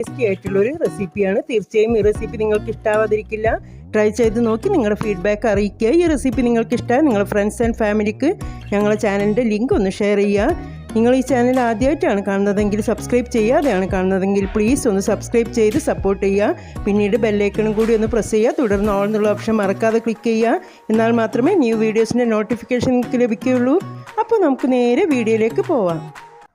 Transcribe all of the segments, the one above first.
Tasty ആയിട്ടുള്ള ഒരു റെസിപ്പിയാണ് തീർച്ചയായും ഈ റെസിപ്പി നിങ്ങൾക്ക് ഇഷ്ടാവാതിരിക്കില്ല. ട്രൈ ചെയ്ത് നോക്കി നിങ്ങളുടെ ഫീഡ്ബാക്ക് അറിയിക്കുക. ഈ റെസിപ്പി നിങ്ങൾക്ക് ഇഷ്ടമായി നിങ്ങളുടെ ഫ്രണ്ട്സ് ആൻഡ് ഫാമിലിക്ക് ഞങ്ങളുടെ ചാനലിന്റെ ലിങ്ക് ഒന്ന് ഷെയർ ചെയ്യുക. നിങ്ങൾ ഈ ചാനൽ ആദ്യമായിട്ടാണ് കാണുന്നതെങ്കിൽ സബ്സ്ക്രൈബ് ചെയ്യാതെയാണ് കാണുന്നതെങ്കിൽ പ്ലീസ് ഒന്ന് സബ്സ്ക്രൈബ് ചെയ്ത് സപ്പോർട്ട് ചെയ്യുക. പിന്നീട് ബെല്ലൈക്കണും കൂടി ഒന്ന് പ്രസ് ചെയ്യുക. തുടർന്ന് ഓൾ എന്നുള്ള ഓപ്ഷൻ മറക്കാതെ ക്ലിക്ക് ചെയ്യുക. എന്നാൽ മാത്രമേ ന്യൂ വീഡിയോസിന്റെ നോട്ടിഫിക്കേഷൻ നിങ്ങൾക്ക് ലഭിക്കുകയുള്ളൂ. അപ്പോൾ നമുക്ക് നേരെ വീഡിയോയിലേക്ക് പോവാം.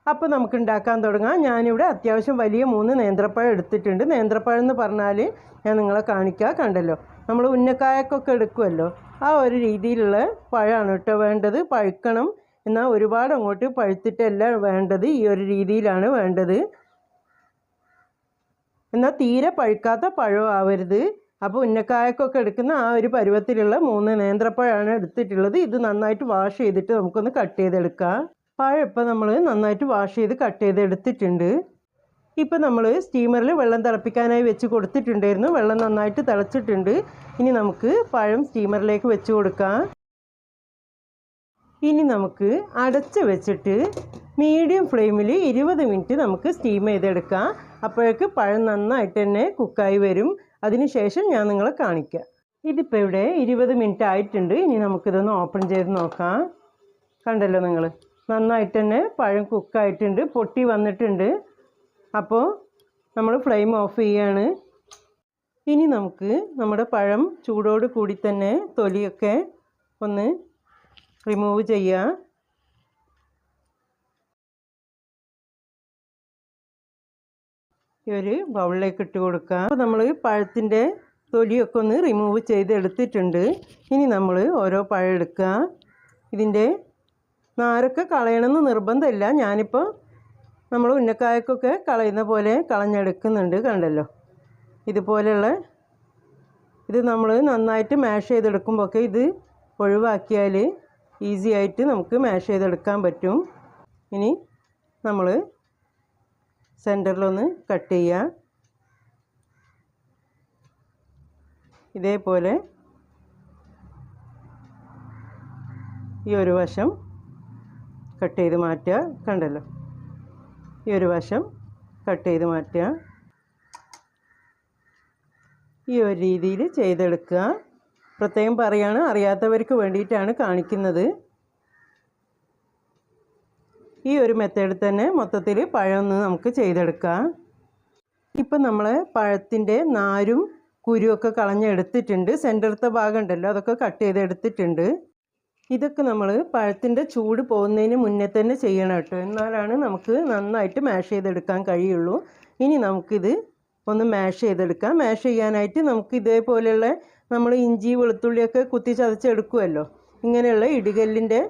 അപ്പോൾ നമുക്ക് ഉണ്ടാക്കാൻ തുടങ്ങാം. ഞാനിവിടെ അത്യാവശ്യം വലിയ മൂന്ന് നേന്ത്രപ്പഴം എടുത്തിട്ടുണ്ട്. നേന്ത്രപ്പഴം എന്ന് പറഞ്ഞാൽ ഞാൻ നിങ്ങളെ കാണിക്കുക കണ്ടല്ലോ? നമ്മൾ ഉന്നക്കായക്കൊക്കെ എടുക്കുമല്ലോ ആ ഒരു രീതിയിലുള്ള പഴമാണ് കേട്ടോ വേണ്ടത്. പഴുക്കണം. എന്നാൽ ഒരുപാട് അങ്ങോട്ട് പഴുത്തിട്ടല്ല വേണ്ടത്. ഈ ഒരു രീതിയിലാണ് വേണ്ടത്. എന്നാൽ തീരെ പഴുക്കാത്ത പഴം ആവരുത്. അപ്പോൾ ഉന്നക്കായക്കൊക്കെ എടുക്കുന്ന ആ ഒരു പരുവത്തിലുള്ള മൂന്ന് നേന്ത്രപ്പഴമാണ് എടുത്തിട്ടുള്ളത്. ഇത് നന്നായിട്ട് വാഷ് ചെയ്തിട്ട് നമുക്കൊന്ന് കട്ട് ചെയ്തെടുക്കാം. പഴം ഇപ്പം നമ്മൾ നന്നായിട്ട് വാഷ് ചെയ്ത് കട്ട് ചെയ്ത് എടുത്തിട്ടുണ്ട്. ഇപ്പം നമ്മൾ സ്റ്റീമറിൽ വെള്ളം തിളപ്പിക്കാനായി വെച്ച് കൊടുത്തിട്ടുണ്ടായിരുന്നു. വെള്ളം നന്നായിട്ട് തിളച്ചിട്ടുണ്ട്. ഇനി നമുക്ക് പഴം സ്റ്റീമറിലേക്ക് വെച്ച് കൊടുക്കാം. ഇനി നമുക്ക് അടച്ച് വെച്ചിട്ട് മീഡിയം ഫ്ലെയിമിൽ ഇരുപത് മിനിറ്റ് നമുക്ക് സ്റ്റീം ചെയ്തെടുക്കാം. അപ്പോഴേക്ക് പഴം നന്നായിട്ട് തന്നെ കുക്കായി വരും. അതിനുശേഷം ഞാൻ നിങ്ങളെ കാണിക്കാം. ഇതിപ്പോൾ ഇവിടെ ഇരുപത് മിനിറ്റ് ആയിട്ടുണ്ട്. ഇനി നമുക്കിതൊന്ന് ഓപ്പൺ ചെയ്ത് നോക്കാം. കണ്ടല്ലോ നിങ്ങൾ നന്നായിട്ട് തന്നെ പഴം കുക്കായിട്ടുണ്ട് പൊട്ടി വന്നിട്ടുണ്ട്. അപ്പോൾ നമ്മൾ ഫ്ലെയിം ഓഫ് ചെയ്യാണ്. ഇനി നമുക്ക് നമ്മുടെ പഴം ചൂടോട് കൂടി തന്നെ തൊലിയൊക്കെ ഒന്ന് റിമൂവ് ചെയ്യാം. ഈ ഒരു ബൗളിലേക്ക് ഇട്ട് കൊടുക്കുക അപ്പോൾ നമ്മൾ പഴത്തിന്റെ തൊലിയൊക്കെ ഒന്ന് റിമൂവ് ചെയ്ത് എടുത്തിട്ടുണ്ട് ഇനി നമ്മൾ ഓരോ പഴം എടുക്കുക ഇതിന്റെ നാരൊക്കെ കളയണമെന്ന് നിർബന്ധമില്ല. ഞാനിപ്പോൾ നമ്മൾ ഉന്നക്കായക്കൊക്കെ കളയുന്ന പോലെ കളഞ്ഞെടുക്കുന്നുണ്ട് കണ്ടല്ലോ. ഇതുപോലെയുള്ള ഇത് നമ്മൾ നന്നായിട്ട് മാഷ് ചെയ്തെടുക്കുമ്പോഴൊക്കെ ഇത് ഒഴിവാക്കിയാൽ ഈസി ആയിട്ട് നമുക്ക് മാഷ് ചെയ്തെടുക്കാൻ പറ്റും. ഇനി നമ്മൾ സെന്ററിലൊന്ന് കട്ട് ചെയ്യുക ഇതേപോലെ ഈ ഒരു വശം കട്ട് ചെയ്ത് മാറ്റുക. കണ്ടല്ലോ? ഈ ഒരു വശം കട്ട് ചെയ്ത് മാറ്റുക. ഈ ഒരു രീതിയിൽ ചെയ്തെടുക്കുക. പ്രത്യേകം പറയാണ് അറിയാത്തവർക്ക് വേണ്ടിയിട്ടാണ് കാണിക്കുന്നത്. ഈ ഒരു മെത്തേഡ് തന്നെ മൊത്തത്തിൽ പഴം ഒന്ന് നമുക്ക് ചെയ്തെടുക്കാം. ഇപ്പം നമ്മൾ പഴത്തിന്റെ നാരും കുരുവൊക്കെ കളഞ്ഞെടുത്തിട്ടുണ്ട്. സെന്ററത്തെ ഭാഗം ഉണ്ടല്ലോ അതൊക്കെ കട്ട് ചെയ്തെടുത്തിട്ടുണ്ട്. ഇതൊക്കെ നമ്മൾ പഴത്തിന്റെ ചൂട് പോകുന്നതിന് മുന്നേ തന്നെ ചെയ്യണം കേട്ടോ. എന്നാലാണ് നമുക്ക് നന്നായിട്ട് മാഷ് ചെയ്തെടുക്കാൻ കഴിയുള്ളൂ. ഇനി നമുക്കിത് ഒന്ന് മാഷ് ചെയ്തെടുക്കാം. മാഷ് ചെയ്യാനായിട്ട് നമുക്ക് ഇതേപോലെയുള്ള നമ്മൾ ഇഞ്ചി വെളുത്തുള്ളിയൊക്കെ കുത്തി ചതച്ചെടുക്കുമല്ലോ ഇങ്ങനെയുള്ള ഇടികല്ലിന്റെ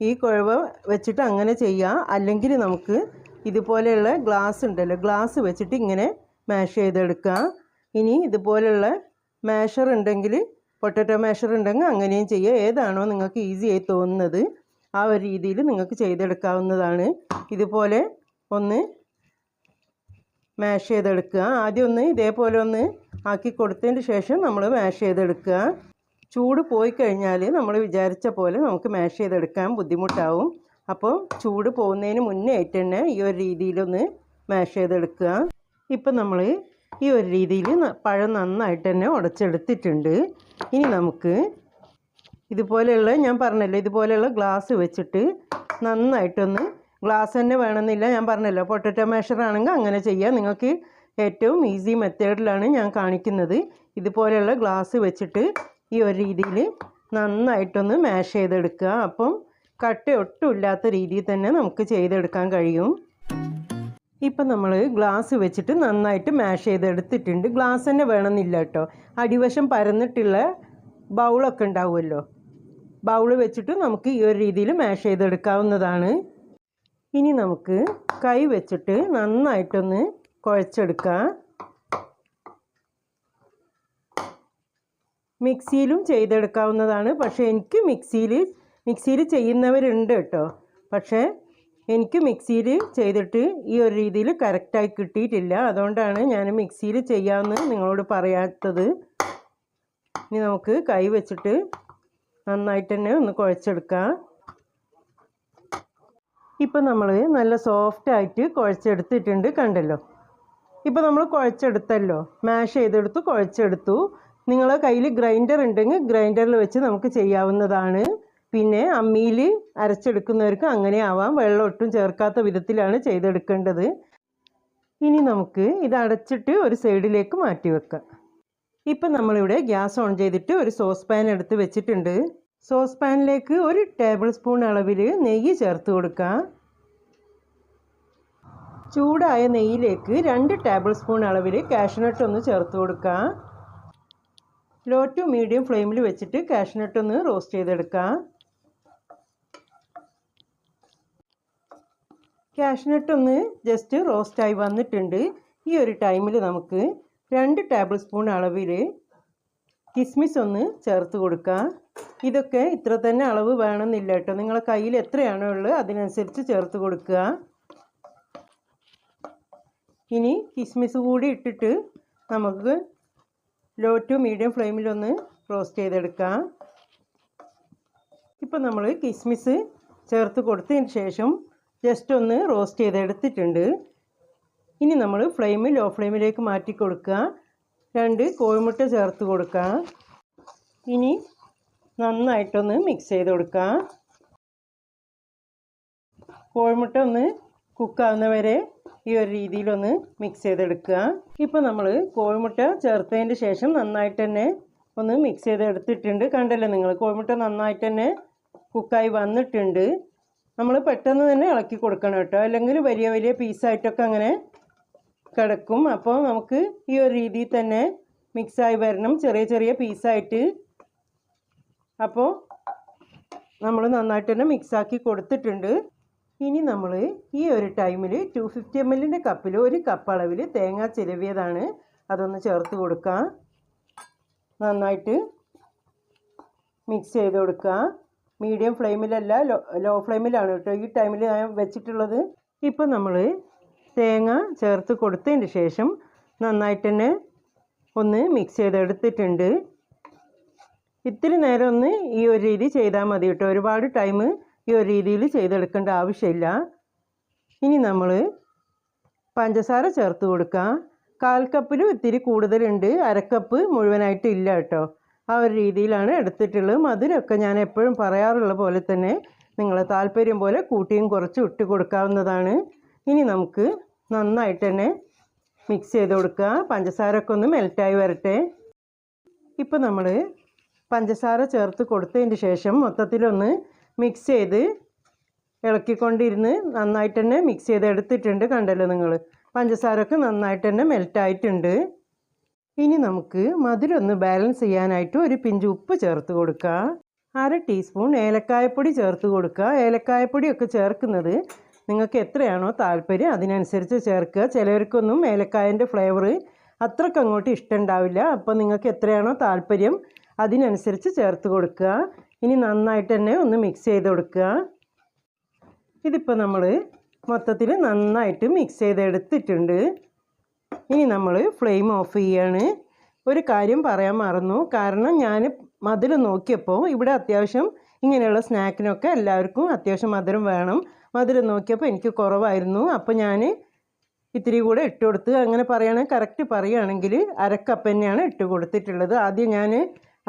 ഈ കുഴവ വെച്ചിട്ട് അങ്ങനെ ചെയ്യാം. അല്ലെങ്കിൽ നമുക്ക് ഇതുപോലെയുള്ള ഗ്ലാസ് ഉണ്ടല്ലോ ഗ്ലാസ് വെച്ചിട്ട് ഇങ്ങനെ മാഷ് ചെയ്തെടുക്കാം. ഇനി ഇതുപോലെയുള്ള മാഷർ ഉണ്ടെങ്കിൽ പൊട്ടറ്റോ മാഷർ ഉണ്ടെങ്കിൽ അങ്ങനെയും ചെയ്യുക. ഏതാണോ നിങ്ങൾക്ക് ഈസി ആയി തോന്നുന്നത് ആ ഒരു രീതിയിൽ നിങ്ങൾക്ക് ചെയ്തെടുക്കാവുന്നതാണ്. ഇതുപോലെ ഒന്ന് മാഷ് ചെയ്തെടുക്കുക. ആദ്യം ഒന്ന് ഇതേപോലെ ഒന്ന് ആക്കി കൊടുത്തതിന് ശേഷം നമ്മൾ മാഷ് ചെയ്തെടുക്കുക. ചൂട് പോയി കഴിഞ്ഞാൽ നമ്മൾ വിചാരിച്ച പോലെ നമുക്ക് മാഷ് ചെയ്തെടുക്കാൻ ബുദ്ധിമുട്ടാവും. അപ്പോൾ ചൂട് പോകുന്നതിന് മുന്നേ ആയിട്ട് തന്നെ ഈ ഒരു രീതിയിലൊന്ന് മാഷ് ചെയ്തെടുക്കുക. ഇപ്പം നമ്മൾ ഈ ഒരു രീതിയിൽ പഴം നന്നായിട്ട് തന്നെ ഉടച്ചെടുത്തിട്ടുണ്ട്. ഇനി നമുക്ക് ഇതുപോലെയുള്ള ഞാൻ പറഞ്ഞല്ലോ ഇതുപോലെയുള്ള ഗ്ലാസ് വെച്ചിട്ട് നന്നായിട്ടൊന്ന് ഗ്ലാസ് തന്നെ വേണമെന്നില്ല ഞാൻ പറഞ്ഞല്ലോ. പൊട്ടറ്റോ ആണെങ്കിൽ അങ്ങനെ ചെയ്യാം. നിങ്ങൾക്ക് ഏറ്റവും ഈസി മെത്തേഡിലാണ് ഞാൻ കാണിക്കുന്നത്. ഇതുപോലെയുള്ള ഗ്ലാസ് വെച്ചിട്ട് ഈ ഒരു രീതിയിൽ നന്നായിട്ടൊന്ന് മാഷ് ചെയ്തെടുക്കുക. അപ്പം കട്ട ഒട്ടും ഇല്ലാത്ത രീതിയിൽ തന്നെ നമുക്ക് ചെയ്തെടുക്കാൻ കഴിയും. ഇപ്പം നമ്മൾ ഗ്ലാസ് വെച്ചിട്ട് നന്നായിട്ട് മാഷ് ചെയ്തെടുത്തിട്ടുണ്ട്. ഗ്ലാസ് തന്നെ വേണമെന്നില്ല കേട്ടോ. അടിവശം പരന്നിട്ടുള്ള ബൗളൊക്കെ ഉണ്ടാവുമല്ലോ. ബൗൾ വെച്ചിട്ട് നമുക്ക് ഈ ഒരു രീതിയിൽ മാഷ് ചെയ്തെടുക്കാവുന്നതാണ്. ഇനി നമുക്ക് കൈ വെച്ചിട്ട് നന്നായിട്ടൊന്ന് കുഴച്ചെടുക്കാം. മിക്സിയിലും ചെയ്തെടുക്കാവുന്നതാണ്. പക്ഷേ എനിക്ക് മിക്സിയിൽ മിക്സിയിൽ ചെയ്യുന്നവരുണ്ട് കേട്ടോ. പക്ഷേ എനിക്ക് മിക്സിയിൽ ചെയ്തിട്ട് ഈ ഒരു രീതിയിൽ കറക്റ്റായി കിട്ടിയിട്ടില്ല. അതുകൊണ്ടാണ് ഞാൻ മിക്സിയിൽ ചെയ്യാമെന്ന് നിങ്ങളോട് പറയാത്തത്. ഇനി നമുക്ക് കൈ വെച്ചിട്ട് നന്നായിട്ട് തന്നെ ഒന്ന് കുഴച്ചെടുക്കാം. ഇപ്പം നമ്മൾ നല്ല സോഫ്റ്റായിട്ട് കുഴച്ചെടുത്തിട്ടുണ്ട് കണ്ടല്ലോ. ഇപ്പോൾ നമ്മൾ കുഴച്ചെടുത്തല്ലോ. മാഷ് ചെയ്തെടുത്തു കുഴച്ചെടുത്തു. നിങ്ങളെ കയ്യിൽ ഗ്രൈൻഡർ ഉണ്ടെങ്കിൽ ഗ്രൈൻഡറിൽ വെച്ച് നമുക്ക് ചെയ്യാവുന്നതാണ്. പിന്നെ അമ്മിയിൽ അരച്ചെടുക്കുന്നവർക്ക് അങ്ങനെ ആവാം. വെള്ളം ഒട്ടും ചേർക്കാത്ത വിധത്തിലാണ് ചെയ്തെടുക്കേണ്ടത്. ഇനി നമുക്ക് ഇത് അടച്ചിട്ട് ഒരു സൈഡിലേക്ക് മാറ്റി വെക്കാം. ഇപ്പം നമ്മളിവിടെ ഗ്യാസ് ഓൺ ചെയ്തിട്ട് ഒരു സോസ് പാൻ എടുത്ത് വെച്ചിട്ടുണ്ട്. സോസ് പാനിലേക്ക് ഒരു ടേബിൾ സ്പൂൺ അളവിൽ നെയ്യ് ചേർത്ത് കൊടുക്കാം. ചൂടായ നെയ്യിലേക്ക് രണ്ട് ടേബിൾ സ്പൂൺ അളവിൽ കാഷ്നട്ട് ഒന്ന് ചേർത്ത് കൊടുക്കാം. ലോ ടു മീഡിയം ഫ്ലെയിമിൽ വെച്ചിട്ട് കാഷ്നട്ട് ഒന്ന് റോസ്റ്റ് ചെയ്തെടുക്കാം. കാഷ്നട്ട് ഒന്ന് ജസ്റ്റ് റോസ്റ്റായി വന്നിട്ടുണ്ട്. ഈ ഒരു ടൈമിൽ നമുക്ക് രണ്ട് ടേബിൾ സ്പൂൺ അളവിൽ കിസ്മിസ് ഒന്ന് ചേർത്ത് കൊടുക്കാം. ഇതൊക്കെ ഇത്ര തന്നെ അളവ് വേണമെന്നില്ല കേട്ടോ. നിങ്ങളെ കയ്യിൽ എത്രയാണോ ഉള്ളത് അതിനനുസരിച്ച് ചേർത്ത് കൊടുക്കുക. ഇനി കിസ്മിസ് കൂടി ഇട്ടിട്ട് നമുക്ക് ലോ ടു മീഡിയം ഫ്ലെയിമിലൊന്ന് റോസ്റ്റ് ചെയ്തെടുക്കാം. ഇപ്പം നമ്മൾ കിസ്മിസ് ചേർത്ത് കൊടുത്തതിന് ശേഷം ജസ്റ്റ് ഒന്ന് റോസ്റ്റ് ചെയ്തെടുത്തിട്ടുണ്ട്. ഇനി നമ്മൾ ഫ്ലെയിം ലോ ഫ്ലെയിമിലേക്ക് മാറ്റി കൊടുക്കുക. രണ്ട് കോഴിമുട്ട ചേർത്ത് കൊടുക്കുക. ഇനി നന്നായിട്ടൊന്ന് മിക്സ് ചെയ്ത് കൊടുക്കുക. കോഴിമുട്ട ഒന്ന് കുക്കാവുന്ന വരെ ഈ ഒരു രീതിയിലൊന്ന് മിക്സ് ചെയ്തെടുക്കുക. ഇപ്പോൾ നമ്മൾ കോഴിമുട്ട ചേർത്തതിന് ശേഷം നന്നായിട്ട് തന്നെ ഒന്ന് മിക്സ് ചെയ്തെടുത്തിട്ടുണ്ട്. കണ്ടല്ലോ നിങ്ങൾ കോഴിമുട്ട നന്നായിട്ട് തന്നെ കുക്കായി വന്നിട്ടുണ്ട്. നമ്മൾ പെട്ടെന്ന് തന്നെ ഇളക്കി കൊടുക്കണം കേട്ടോ. അല്ലെങ്കിൽ വലിയ വലിയ പീസായിട്ടൊക്കെ അങ്ങനെ കിടക്കും. അപ്പോൾ നമുക്ക് ഈ ഒരു രീതിയിൽ തന്നെ മിക്സായി വരണം. ചെറിയ ചെറിയ പീസായിട്ട് അപ്പോൾ നമ്മൾ നന്നായിട്ട് തന്നെ മിക്സാക്കി കൊടുത്തിട്ടുണ്ട്. ഇനി നമ്മൾ ഈ ഒരു ടൈമിൽ ടു ഫിഫ്റ്റി എം എല്ലിന്റെ കപ്പിൽ ഒരു കപ്പ് അളവിൽ തേങ്ങ ചിലവിയതാണ് അതൊന്ന് ചേർത്ത് കൊടുക്കുക നന്നായിട്ട് മിക്സ് ചെയ്ത് കൊടുക്കുക മീഡിയം ഫ്ലെയിമിലല്ല ലോ ലോ ഫ്ലെയിമിലാണ് കേട്ടോ. ഈ ടൈമിൽ ഞാൻ വെച്ചിട്ടുള്ളത്. ഇപ്പോൾ നമ്മൾ തേങ്ങ ചേർത്ത് കൊടുത്തതിന് ശേഷം നന്നായിട്ട് തന്നെ ഒന്ന് മിക്സ് ചെയ്തെടുത്തിട്ടുണ്ട്. ഇത്തിരി നേരം ഒന്ന് ഈ ഒരു രീതി ചെയ്താൽ മതി കേട്ടോ. ഒരുപാട് ടൈം ഈ ഒരു രീതിയിൽ ചെയ്തെടുക്കേണ്ട ആവശ്യമില്ല. ഇനി നമ്മൾ പഞ്ചസാര ചേർത്ത് കൊടുക്കുക കാൽ കപ്പിലും ഇത്തിരി കൂടുതലുണ്ട്. അരക്കപ്പ് മുഴുവനായിട്ട് ഇല്ല കേട്ടോ. ആ ഒരു രീതിയിലാണ് എടുത്തിട്ടുള്ളത്. മധുരമൊക്കെ ഞാൻ എപ്പോഴും പറയാറുള്ള പോലെ തന്നെ നിങ്ങൾ താല്പര്യം പോലെ കൂട്ടിയും കുറച്ച് ഇട്ട് കൊടുക്കാവുന്നതാണ്. ഇനി നമുക്ക് നന്നായിട്ട് തന്നെ മിക്സ് ചെയ്ത് കൊടുക്കുക. പഞ്ചസാരമൊക്കെ ഒന്ന് മെൽറ്റായി വരട്ടെ. ഇപ്പോൾ നമ്മൾ പഞ്ചസാര ചേർത്ത് കൊടുത്തതിന് ശേഷം മൊത്തത്തിലൊന്ന് മിക്സ് ചെയ്ത് ഇളക്കിക്കൊണ്ടിരുന്ന് നന്നായിട്ട് തന്നെ മിക്സ് ചെയ്ത് എടുത്തിട്ടുണ്ട് കണ്ടല്ലോ നിങ്ങൾ പഞ്ചസാരമൊക്കെ നന്നായിട്ട് തന്നെ മെൽറ്റായിട്ടുണ്ട് ഇനി നമുക്ക് മധുരം ഒന്ന് ബാലൻസ് ചെയ്യാനായിട്ട് ഒരു പിഞ്ച് ഉപ്പ് ചേർത്ത് കൊടുക്കുക അര ടീസ്പൂൺ ഏലക്കായപ്പൊടി ചേർത്ത് കൊടുക്കുക ഏലക്കായപ്പൊടിയൊക്കെ ചേർക്കുന്നത് നിങ്ങൾക്ക് എത്രയാണോ താല്പര്യം അതിനനുസരിച്ച് ചേർക്കുക. ചിലവർക്കൊന്നും ഏലക്കായന്റെ ഫ്ലേവർ അത്രയ്ക്ക് അങ്ങോട്ട് ഇഷ്ടമുണ്ടാവില്ല. അപ്പോൾ നിങ്ങൾക്ക് എത്രയാണോ താല്പര്യം അതിനനുസരിച്ച് ചേർത്ത് കൊടുക്കുക. ഇനി നന്നായിട്ട് തന്നെ ഒന്ന് മിക്സ് ചെയ്ത് കൊടുക്കുക. ഇതിപ്പോൾ നമ്മൾ മൊത്തത്തിൽ നന്നായിട്ട് മിക്സ് ചെയ്തെടുത്തിട്ടുണ്ട്. ഇനി നമ്മൾ ഫ്ലെയിം ഓഫ് ചെയ്യാണ്. ഒരു കാര്യം പറയാൻ മറന്നു. കാരണം ഞാൻ മധുരം നോക്കിയപ്പോൾ ഇവിടെ അത്യാവശ്യം ഇങ്ങനെയുള്ള സ്നാക്കിനൊക്കെ എല്ലാവർക്കും അത്യാവശ്യം മധുരം വേണം. മധുരം നോക്കിയപ്പോൾ എനിക്ക് കുറവായിരുന്നു. അപ്പോൾ ഞാൻ ഇത്തിരി കൂടെ ഇട്ട് കൊടുത്ത് അങ്ങനെ പറയുകയാണെങ്കിൽ കറക്റ്റ് പറയുകയാണെങ്കിൽ അരക്കപ്പ് തന്നെയാണ് ഇട്ട് കൊടുത്തിട്ടുള്ളത്. ആദ്യം ഞാൻ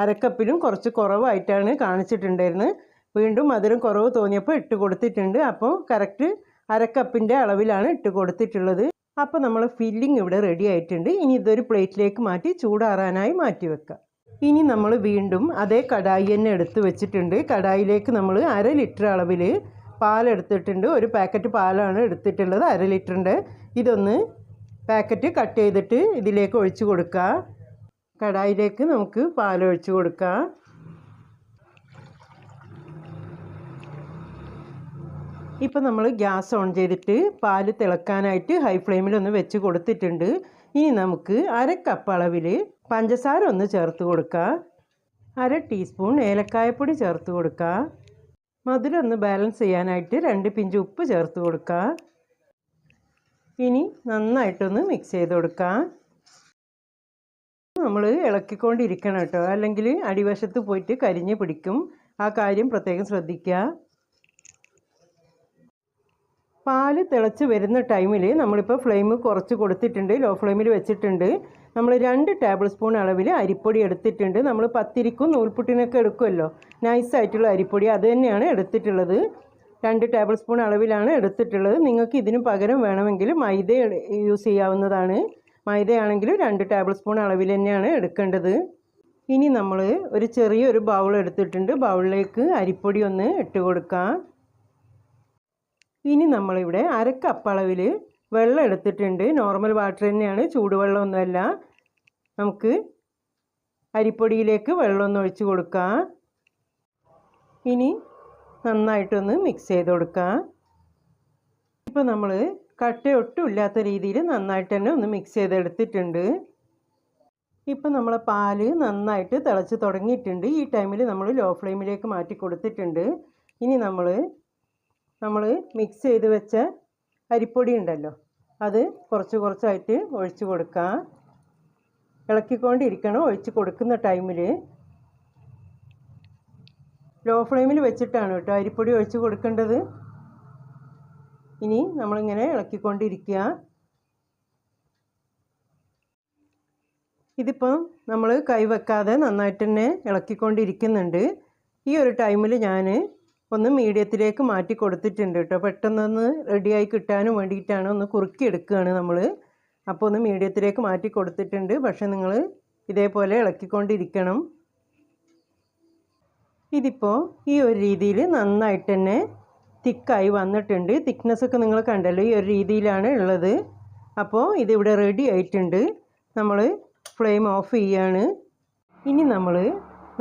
അരക്കപ്പിലും കുറച്ച് കുറവായിട്ടാണ് കാണിച്ചിട്ടുണ്ടായിരുന്നത്. വീണ്ടും മധുരം കുറവ് തോന്നിയപ്പോൾ ഇട്ട് കൊടുത്തിട്ടുണ്ട്. അപ്പോൾ കറക്റ്റ് അരക്കപ്പിന്റെ അളവിലാണ് ഇട്ട് കൊടുത്തിട്ടുള്ളത്. അപ്പോൾ നമ്മൾ ഫില്ലിംഗ് ഇവിടെ റെഡി ആയിട്ടുണ്ട്. ഇനി ഇതൊരു പ്ലേറ്റിലേക്ക് മാറ്റി ചൂടാറാനായി മാറ്റി വെക്കാം. ഇനി നമ്മൾ വീണ്ടും അതേ കടായി തന്നെ എടുത്ത് വെച്ചിട്ടുണ്ട്. കടായിലേക്ക് നമ്മൾ അര ലിറ്റർ അളവിൽ പാലെടുത്തിട്ടുണ്ട് ഒരു പാക്കറ്റ് പാലാണ് എടുത്തിട്ടുള്ളത് അര ലിറ്ററിന്റെ ഇതൊന്ന് പാക്കറ്റ് കട്ട് ചെയ്തിട്ട് ഇതിലേക്ക് ഒഴിച്ചു കൊടുക്കുക കടായിലേക്ക് നമുക്ക് പാലൊഴിച്ചു കൊടുക്കാം. ഇപ്പം നമ്മൾ ഗ്യാസ് ഓൺ ചെയ്തിട്ട് പാൽ തിളക്കാനായിട്ട് ഹൈ ഫ്ലെയിമിൽ ഒന്ന് വെച്ച് കൊടുത്തിട്ടുണ്ട്. ഇനി നമുക്ക് അര കപ്പ് അളവിൽ പഞ്ചസാര ഒന്ന് ചേർത്ത് കൊടുക്കുക അര ടീസ്പൂൺ ഏലക്കായപ്പൊടി ചേർത്ത് കൊടുക്കുക മധുരം ഒന്ന് ബാലൻസ് ചെയ്യാനായിട്ട് രണ്ട് പിഞ്ച് ഉപ്പ് ചേർത്ത് കൊടുക്കുക ഇനി നന്നായിട്ടൊന്ന് മിക്സ് ചെയ്ത് കൊടുക്കുക നമ്മൾ ഇളക്കിക്കൊണ്ടിരിക്കണം കേട്ടോ. അല്ലെങ്കിൽ അടിവശത്ത് പോയിട്ട് കരിഞ്ഞ് പിടിക്കും. ആ കാര്യം പ്രത്യേകം ശ്രദ്ധിക്കുക പാൽ തിളച്ച് വരുന്ന ടൈമിൽ നമ്മളിപ്പോൾ ഫ്ലെയിം കുറച്ച് കൊടുത്തിട്ടുണ്ട് ലോ ഫ്ലെയിമിൽ വെച്ചിട്ടുണ്ട്. നമ്മൾ രണ്ട് ടേബിൾ സ്പൂൺ അളവിൽ അരിപ്പൊടി എടുത്തിട്ടുണ്ട്. നമ്മൾ പത്തിരിക്കും നൂൽപുട്ടിനൊക്കെ എടുക്കുമല്ലോ നൈസായിട്ടുള്ള അരിപ്പൊടി അത് തന്നെയാണ് എടുത്തിട്ടുള്ളത്. രണ്ട് ടേബിൾ സ്പൂൺ അളവിലാണ് എടുത്തിട്ടുള്ളത്. നിങ്ങൾക്ക് ഇതിന് പകരം വേണമെങ്കിൽ മൈദ യൂസ് ചെയ്യാവുന്നതാണ്. മൈദയാണെങ്കിൽ രണ്ട് ടേബിൾ സ്പൂൺ അളവിൽ തന്നെയാണ് എടുക്കേണ്ടത്. ഇനി നമ്മൾ ഒരു ചെറിയൊരു ബൗൾ എടുത്തിട്ടുണ്ട്. ബൗളിലേക്ക് അരിപ്പൊടി ഒന്ന് ഇട്ട് കൊടുക്കാം. ഇനി നമ്മളിവിടെ കപ്പ് അളവിൽ വെള്ളം എടുത്തിട്ടുണ്ട്. നോർമൽ വാട്ടർ തന്നെയാണ്. ചൂടുവെള്ളമൊന്നുമല്ല. നമുക്ക് അരിപ്പൊടിയിലേക്ക് വെള്ളമൊന്ന് ഒഴിച്ച് കൊടുക്കാം. ഇനി നന്നായിട്ടൊന്ന് മിക്സ് ചെയ്ത് കൊടുക്കാം. ഇപ്പോൾ നമ്മൾ കട്ടയൊട്ടും ഇല്ലാത്ത രീതിയിൽ നന്നായിട്ട് തന്നെ ഒന്ന് മിക്സ് ചെയ്തെടുത്തിട്ടുണ്ട് ഇപ്പം നമ്മളെ പാൽ നന്നായിട്ട് തിളച്ച് തുടങ്ങിയിട്ടുണ്ട്. ഈ ടൈമിൽ നമ്മൾ ലോ ഫ്ലെയിമിലേക്ക് മാറ്റി കൊടുത്തിട്ടുണ്ട്. ഇനി നമ്മൾ നമ്മൾ മിക്സ് ചെയ്ത് വെച്ച അരിപ്പൊടി ഉണ്ടല്ലോ. അത് കുറച്ച് കുറച്ചായിട്ട് ഒഴിച്ച് കൊടുക്കാം. ഇളക്കിക്കൊണ്ടിരിക്കണം. ഒഴിച്ച് കൊടുക്കുന്ന ടൈമിൽ ലോ ഫ്ലെയിമിൽ വെച്ചിട്ടാണ് കേട്ടോ അരിപ്പൊടി ഒഴിച്ച് കൊടുക്കേണ്ടത്. ഇനി നമ്മളിങ്ങനെ ഇളക്കിക്കൊണ്ടിരിക്കുക ഇതിപ്പം നമ്മൾ കൈവെക്കാതെ നന്നായിട്ട് തന്നെ ഇളക്കിക്കൊണ്ടിരിക്കുന്നുണ്ട്. ഈ ഒരു ടൈമിൽ ഞാൻ ഒന്ന് മീഡിയത്തിലേക്ക് മാറ്റി കൊടുത്തിട്ടുണ്ട് കേട്ടോ. പെട്ടെന്നൊന്ന് റെഡിയായി കിട്ടാനും വേണ്ടിയിട്ടാണ് ഒന്ന് കുറുക്കി എടുക്കുകയാണ് നമ്മൾ അപ്പോൾ ഒന്ന് മീഡിയത്തിലേക്ക് മാറ്റി കൊടുത്തിട്ടുണ്ട്. പക്ഷേ നിങ്ങൾ ഇതേപോലെ ഇളക്കിക്കൊണ്ടിരിക്കണം. ഇതിപ്പോൾ ഈ ഒരു രീതിയിൽ നന്നായിട്ട് തന്നെ തിക്കായി വന്നിട്ടുണ്ട്. തിക്നെസ്സൊക്കെ നിങ്ങൾ കണ്ടല്ലോ ഈ ഒരു രീതിയിലാണ് ഉള്ളത്. അപ്പോൾ ഇതിവിടെ റെഡി ആയിട്ടുണ്ട്. നമ്മൾ ഫ്ലെയിം ഓഫ് ചെയ്യാണ്. ഇനി നമ്മൾ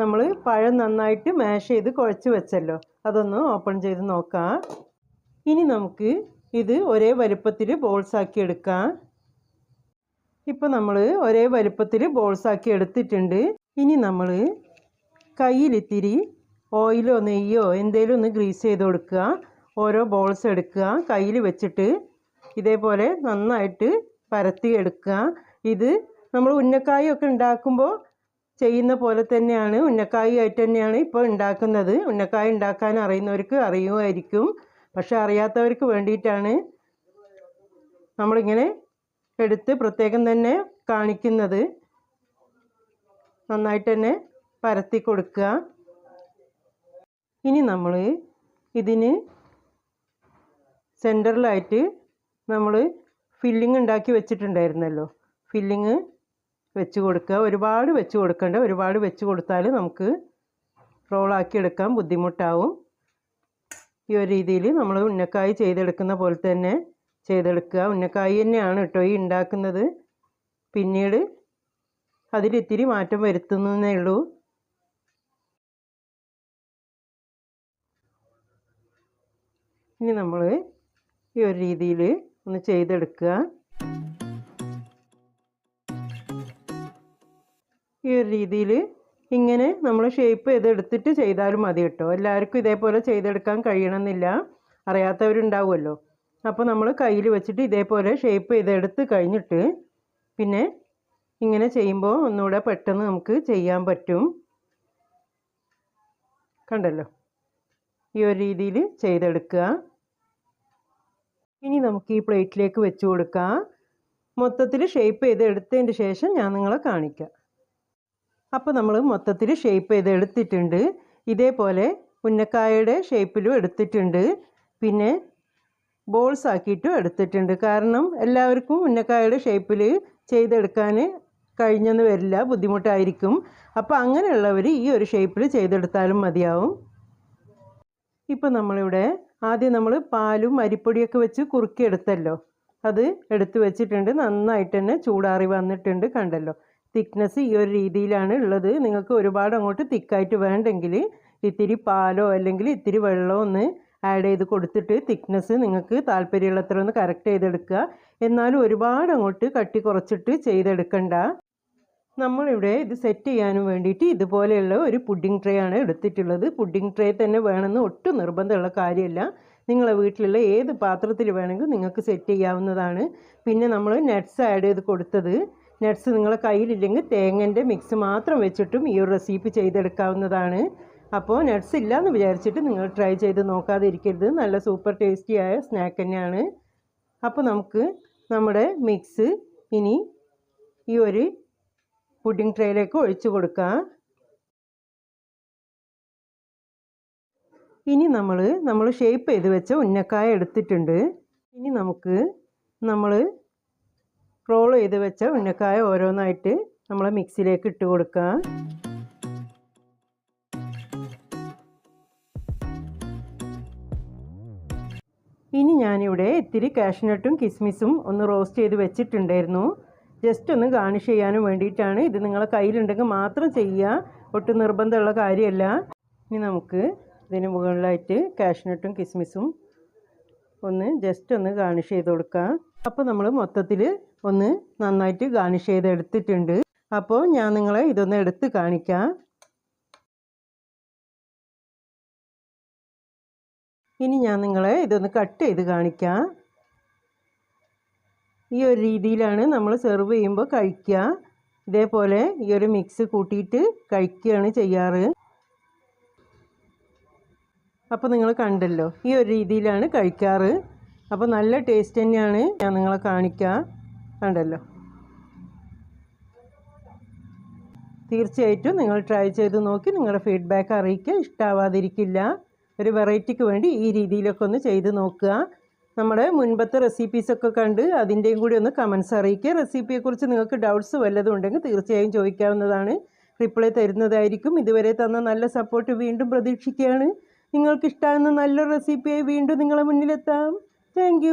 നമ്മൾ പഴം നന്നായിട്ട് മാഷ് ചെയ്ത് കുഴച്ച് വെച്ചല്ലോ. അതൊന്ന് ഓപ്പൺ ചെയ്ത് നോക്കാം. ഇനി നമുക്ക് ഇത് ഒരേ വലുപ്പത്തിൽ ബോൾസ് ആക്കി എടുക്കാം. ഇപ്പോൾ നമ്മൾ ഒരേ വലുപ്പത്തിൽ ബോൾസ് ആക്കി എടുത്തിട്ടുണ്ട്. ഇനി നമ്മൾ കയ്യിലിത്തിരി ഓയിലോ നെയ്യോ എന്തേലും ഒന്ന് ഗ്രീസ് ചെയ്ത് കൊടുക്കുക. ഓരോ ബോൾസ് എടുക്കുക. കയ്യിൽ വെച്ചിട്ട് ഇതേപോലെ നന്നായിട്ട് പരത്തി എടുക്കുക. ഇത് നമ്മൾ ഉന്നക്കായൊക്കെ ഉണ്ടാക്കുമ്പോൾ ചെയ്യുന്ന പോലെ തന്നെയാണ് ഉന്നക്കായി ആയിട്ട് തന്നെയാണ് ഇപ്പോൾ ഉണ്ടാക്കുന്നത്. ഉന്നക്കായ ഉണ്ടാക്കാൻ അറിയുന്നവർക്ക് അറിയുമായിരിക്കും. പക്ഷെ അറിയാത്തവർക്ക് വേണ്ടിയിട്ടാണ് നമ്മളിങ്ങനെ എടുത്ത് പ്രത്യേകം തന്നെ കാണിക്കുന്നത്. നന്നായിട്ട് തന്നെ പരത്തി കൊടുക്കുക. ഇനി നമ്മൾ ഇതിന് സെന്ററിലായിട്ട് നമ്മൾ ഫില്ലിങ് ഉണ്ടാക്കി വെച്ചിട്ടുണ്ടായിരുന്നല്ലോ. ഫില്ലിങ് വെച്ച് കൊടുക്കുക. ഒരുപാട് വെച്ച് കൊടുക്കേണ്ട. ഒരുപാട് വെച്ച് കൊടുത്താൽ നമുക്ക് റോളാക്കി എടുക്കാൻ ബുദ്ധിമുട്ടാവും. ഈ ഒരു രീതിയിൽ നമ്മൾ ഉന്നക്കായി ചെയ്തെടുക്കുന്ന പോലെ തന്നെ ചെയ്തെടുക്കുക. ഉന്നക്കായി തന്നെയാണ് കേട്ടോ ഈ ഉണ്ടാക്കുന്നത്. പിന്നീട് അതിലിത്തിരി മാറ്റം വരുത്തുന്നേ ഉള്ളൂ. ഇനി നമ്മൾ ഈ ഒരു രീതിയിൽ ഒന്ന് ചെയ്തെടുക്കുക. ഈ ഒരു രീതിയിൽ ഇങ്ങനെ നമ്മൾ ഷേപ്പ് ചെയ്തെടുത്തിട്ട് ചെയ്താലും മതി കേട്ടോ. എല്ലാവർക്കും ഇതേപോലെ ചെയ്തെടുക്കാൻ കഴിയണമെന്നില്ല. അറിയാത്തവരുണ്ടാവുമല്ലോ. അപ്പോൾ നമ്മൾ കയ്യിൽ വെച്ചിട്ട് ഇതേപോലെ ഷേപ്പ് ചെയ്തെടുത്ത് കഴിഞ്ഞിട്ട് പിന്നെ ഇങ്ങനെ ചെയ്യുമ്പോൾ ഒന്നുകൂടെ പെട്ടെന്ന് നമുക്ക് ചെയ്യാൻ പറ്റും. കണ്ടല്ലോ? ഈ ഒരു രീതിയിൽ ചെയ്തെടുക്കുക. ഇനി നമുക്ക് ഈ പ്ലേറ്റിലേക്ക് വെച്ച് കൊടുക്കാം. മൊത്തത്തിൽ ഷേപ്പ് ചെയ്ത് ശേഷം ഞാൻ നിങ്ങളെ കാണിക്കാം. അപ്പോൾ നമ്മൾ മൊത്തത്തിൽ ഷേപ്പ് ചെയ്ത് എടുത്തിട്ടുണ്ട്. ഇതേപോലെ ഉന്നക്കായയുടെ ഷേപ്പിലും എടുത്തിട്ടുണ്ട്. പിന്നെ ബോൾസ് ആക്കിയിട്ടും എടുത്തിട്ടുണ്ട്. കാരണം എല്ലാവർക്കും ഉന്നക്കായയുടെ ഷേപ്പിൽ ചെയ്തെടുക്കാൻ കഴിഞ്ഞെന്ന് വരില്ല ബുദ്ധിമുട്ടായിരിക്കും. അപ്പോൾ അങ്ങനെയുള്ളവർ ഈ ഒരു ഷേപ്പിൽ ചെയ്തെടുത്താലും മതിയാവും. ഇപ്പോൾ നമ്മളിവിടെ ആദ്യം നമ്മൾ പാലും അരിപ്പൊടിയൊക്കെ വെച്ച് കുറുക്കിയെടുത്തല്ലോ അത് എടുത്തു വെച്ചിട്ടുണ്ട്. നന്നായിട്ട് തന്നെ ചൂടാറി വന്നിട്ടുണ്ട് കണ്ടല്ലോ. തിക്നെസ് ഈ ഒരു രീതിയിലാണ് ഉള്ളത്. നിങ്ങൾക്ക് ഒരുപാട് അങ്ങോട്ട് തിക്കായിട്ട് വേണ്ടെങ്കിൽ ഇത്തിരി പാലോ അല്ലെങ്കിൽ ഇത്തിരി വെള്ളമോ ഒന്ന് ആഡ് ചെയ്ത് കൊടുത്തിട്ട് തിക്നെസ് നിങ്ങൾക്ക് താല്പര്യമുള്ളത്ര ഒന്ന് കറക്റ്റ് ചെയ്തെടുക്കുക. എന്നാലും ഒരുപാട് അങ്ങോട്ട് കട്ടി കുറച്ചിട്ട് ചെയ്തെടുക്കണ്ട. നമ്മളിവിടെ ഇത് സെറ്റ് ചെയ്യാനും വേണ്ടിയിട്ട് ഇതുപോലെയുള്ള ഒരു പുഡിംഗ് ട്രേ ആണ് എടുത്തിട്ടുള്ളത്. പുഡിംഗ് ട്രേ തന്നെ വേണമെന്ന് ഒട്ടും നിർബന്ധമുള്ള കാര്യമല്ല. നിങ്ങളെ വീട്ടിലുള്ള ഏത് പാത്രത്തിൽ വേണമെങ്കിലും നിങ്ങൾക്ക് സെറ്റ് ചെയ്യാവുന്നതാണ്. പിന്നെ നമ്മൾ നട്ട്സ് ആഡ് ചെയ്ത് കൊടുത്തത് നട്ട്സ് നിങ്ങളെ കയ്യിലില്ലെങ്കിൽ തേങ്ങന്റെ മിക്സ് മാത്രം വെച്ചിട്ടും ഈ ഒരു റെസിപ്പി ചെയ്തെടുക്കാവുന്നതാണ്. അപ്പോൾ നട്ട്സ് ഇല്ല എന്ന് വിചാരിച്ചിട്ട് നിങ്ങൾ ട്രൈ ചെയ്ത് നോക്കാതെ ഇരിക്കരുത് നല്ല സൂപ്പർ ടേസ്റ്റിയായ സ്നാക്ക് തന്നെയാണ്. അപ്പോൾ നമുക്ക് നമ്മുടെ മിക്സ് ഇനി ഈ ഒരു പുഡിംഗ് ട്രേയിലേക്ക് ഒഴിച്ചു കൊടുക്കാം. ഇനി നമ്മൾ നമ്മൾ ഷേപ്പ് ചെയ്ത് വെച്ച ഉന്നക്കായ എടുത്തിട്ടുണ്ട്. ഇനി നമുക്ക് നമ്മൾ റോൾ ചെയ്ത് വെച്ച ഉന്നക്കായ ഓരോന്നായിട്ട് നമ്മൾ മിക്സിയിലേക്ക് ഇട്ട് കൊടുക്കുക ഇനി ഞാനിവിടെ ഇത്തിരി കാഷ്നട്ടും കിസ്മിസും ഒന്ന് റോസ്റ്റ് ചെയ്ത് വെച്ചിട്ടുണ്ടായിരുന്നു. ജസ്റ്റ് ഒന്ന് ഗാർണിഷ് ചെയ്യാനും വേണ്ടിയിട്ടാണ്. ഇത് നിങ്ങളെ കയ്യിലുണ്ടെങ്കിൽ മാത്രം ചെയ്യുക. ഒട്ടും നിർബന്ധമുള്ള കാര്യമല്ല. ഇനി നമുക്ക് ഇതിന് മുകളിലായിട്ട് കാഷ്നട്ടും കിസ്മിസും ഒന്ന് ജസ്റ്റ് ഒന്ന് ഗാർണിഷ് ചെയ്ത് കൊടുക്കാം. അപ്പോൾ നമ്മൾ മൊത്തത്തിൽ ഒന്ന് നന്നായിട്ട് ഗാർണിഷ് ചെയ്ത് എടുത്തിട്ടുണ്ട്. അപ്പോൾ ഞാൻ നിങ്ങളെ ഇതൊന്ന് എടുത്ത് കാണിക്കാം. ഇനി ഞാൻ നിങ്ങളെ ഇതൊന്ന് കട്ട് ചെയ്ത് കാണിക്കാം. ഈ ഒരു രീതിയിലാണ് നമ്മൾ സെർവ് ചെയ്യുമ്പോൾ കഴിക്കുക ഇതേപോലെ ഈ ഒരു മിക്സ് കൂട്ടിയിട്ട് കഴിക്കുകയാണ് ചെയ്യാറ്. അപ്പോൾ നിങ്ങൾ കണ്ടല്ലോ ഈ ഒരു രീതിയിലാണ് കഴിക്കാറ്. അപ്പോൾ നല്ല ടേസ്റ്റ് തന്നെയാണ് ഞാൻ നിങ്ങളെ കാണിക്കുക കണ്ടല്ലോ. തീർച്ചയായിട്ടും നിങ്ങൾ ട്രൈ ചെയ്ത് നോക്കി നിങ്ങളുടെ ഫീഡ്ബാക്ക് അറിയിക്കുക. ഇഷ്ടമാവാതിരിക്കില്ല ഒരു വെറൈറ്റിക്ക് വേണ്ടി ഈ രീതിയിലൊക്കെ ഒന്ന് ചെയ്ത് നോക്കുക. നമ്മുടെ മുൻപത്തെ റെസിപ്പീസൊക്കെ കണ്ട് അതിന്റെയും കൂടി ഒന്ന് കമൻസ് അറിയിക്കുക. റെസിപ്പിയെക്കുറിച്ച് നിങ്ങൾക്ക് ഡൗട്ട്സ് വല്ലതും ഉണ്ടെങ്കിൽ തീർച്ചയായും ചോദിക്കാവുന്നതാണ്. റിപ്ലൈ തരുന്നതായിരിക്കും. ഇതുവരെ തന്ന നല്ല സപ്പോർട്ട് വീണ്ടും പ്രതീക്ഷിക്കുകയാണ്. നിങ്ങൾക്ക് നല്ലൊരു റെസിപ്പിയായി വീണ്ടും നിങ്ങളെ മുന്നിലെത്താം. താങ്ക്